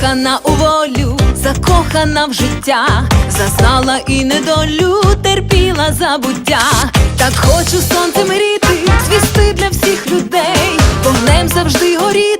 закохана у волю, закохана в життя, зазнала і недолю, терпіла забуття, так хочу сонцем мріти, звісти для всіх людей, вогнем завжди горіти.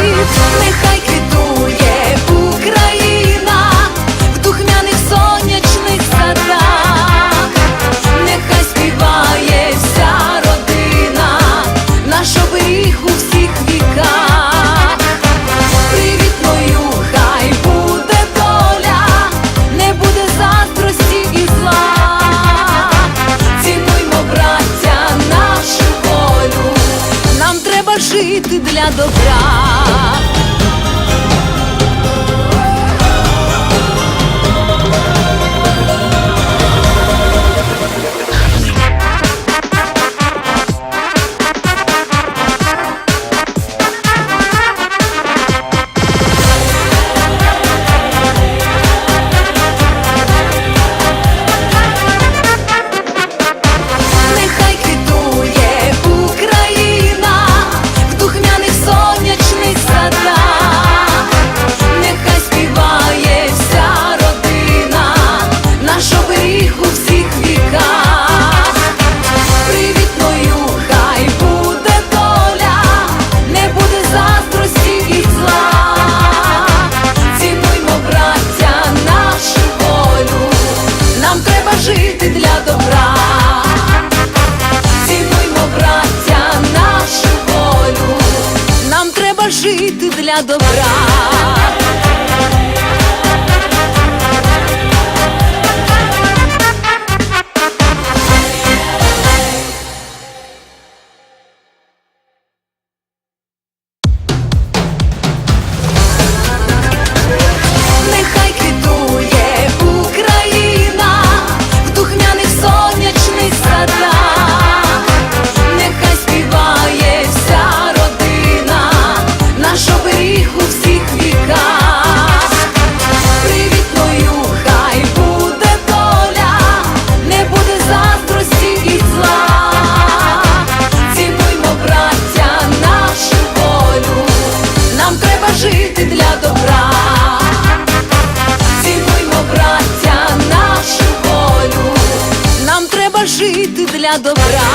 жити для добра. для добра. для добра.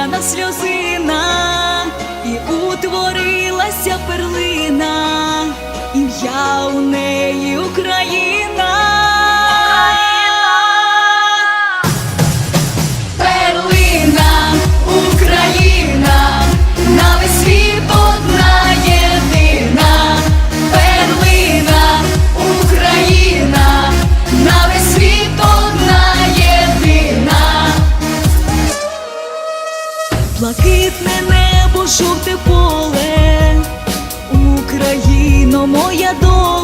На п'яна сльозина. Блакитне небо, жовте поле, Україно, моя доля.